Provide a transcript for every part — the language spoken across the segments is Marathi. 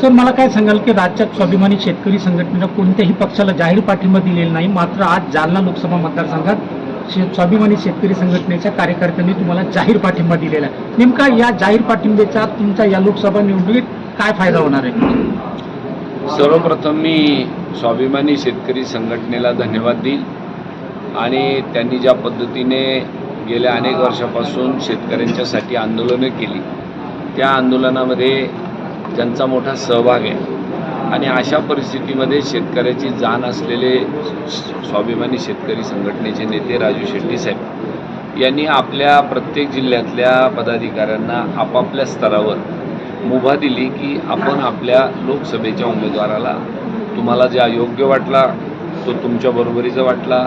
सर मला काय सांगाल की राज्यात स्वाभिमानी शेतकरी संघटनेनं कोणत्याही पक्षाला जाहीर पाठिंबा दिलेला नाही मात्र आज जालना लोकसभा मतदारसंघात शे स्वाभिमानी शेतकरी संघटनेच्या कार्यकर्त्यांनी तुम्हाला जाहीर पाठिंबा दिलेला आहे. नेमका या जाहीर पाठिंब्याचा तुमचा या लोकसभा निवडणुकीत काय फायदा होणार आहे? सर्वप्रथम मी स्वाभिमानी शेतकरी संघटनेला धन्यवाद देईल आणि त्यांनी ज्या पद्धतीने गेल्या अनेक वर्षापासून शेतकऱ्यांच्यासाठी आंदोलनं केली त्या आंदोलनामध्ये त्यांचा मोठा सहभाग आहे. आणि अशा परिस्थितीमध्ये शेतकऱ्याची जाण असलेले स्वाभिमानी शेतकरी संघटनेचे नेते राजू शेट्टी साहेब यांनी आपल्या प्रत्येक जिल्ह्यातल्या पदाधिकाऱ्यांना आपापल्या स्तरावर मुभा दिली की आपण आपल्या लोकसभेच्या उमेदवाराला तुम्हाला ज्या योग्य वाटला तो तुमच्या बरोबरीचा वाटला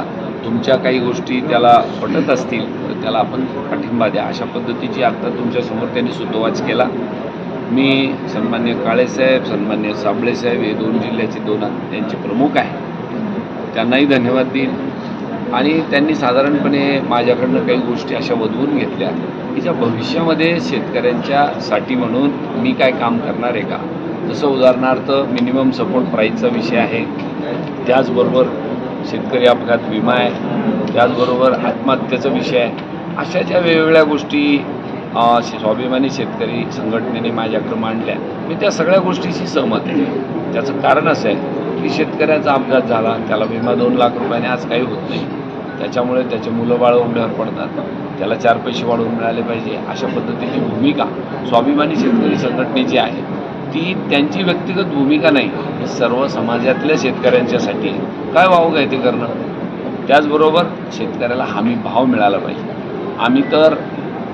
तुमच्या काही गोष्टी त्याला पटत असतील तर त्याला आपण पाठिंबा द्या. अशा पद्धतीची आत्ता तुमच्यासमोर त्यांनी सुतोवाच केला. मी सन्मान्य काळेसाहेब सन्मान्य साबळेसाहेब हे दोन जिल्ह्याचे दोन त्यांचे प्रमुख आहे. त्यांनाही धन्यवाद देईन. आणि त्यांनी साधारणपणे माझ्याकडनं काही गोष्टी अशा वधवून घेतल्या की ज्या भविष्यामध्ये शेतकऱ्यांच्या साठी म्हणून मी काय काम करणार आहे का? जसं उदाहरणार्थ मिनिमम सपोर्ट प्राईजचा विषय आहे. त्याचबरोबर शेतकरी अपघात विमा आहे. त्याचबरोबर आत्महत्येचा विषय आहे. अशा ज्या वेगवेगळ्या गोष्टी स्वाभिमानी शेतकरी संघटनेने माझ्याकडे मांडल्या. मी त्या सगळ्या गोष्टीशी सहमत आहे. त्याचं कारण असं आहे की शेतकऱ्याचा अपघात झाला त्याला विमा दोन लाख रुपयाने आज काही होत नाही. त्याच्यामुळे त्याचे मुलं बाळं उमड्यावर पडतात. त्याला चार पैसे वाढवून मिळाले पाहिजे. अशा पद्धतीची भूमिका स्वाभिमानी शेतकरी संघटनेची आहे. ती त्यांची व्यक्तिगत भूमिका नाही ही सर्व समाजातल्या शेतकऱ्यांच्यासाठी काय वावग आहे ते करणं? त्याचबरोबर शेतकऱ्याला हमी भाव मिळाला पाहिजे. आम्ही तर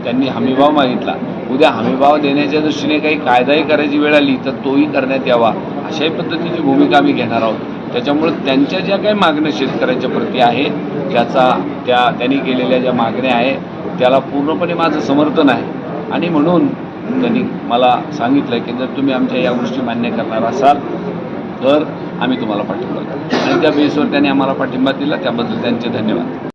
त्यांनी हमीभाव मागितला. उद्या हमीभाव देण्याच्या दृष्टीने काही कायदाही करायची वेळ आली तर तोही करण्यात यावा. अशाही पद्धतीची भूमिका आम्ही घेणार आहोत. त्याच्यामुळं त्यांच्या ज्या काही मागण्या शेतकऱ्यांच्या प्रती आहे त्याचा त्या त्यांनी केलेल्या ज्या मागण्या आहे त्याला पूर्णपणे माझं समर्थन आहे. आणि म्हणून त्यांनी मला सांगितलं की जर तुम्ही आमच्या या गोष्टी मान्य करणार असाल तर आम्ही तुम्हाला पाठिंबा करू आणि त्या बेसवर त्यांनी आम्हाला पाठिंबा दिला त्याबद्दल त्यांचे धन्यवाद.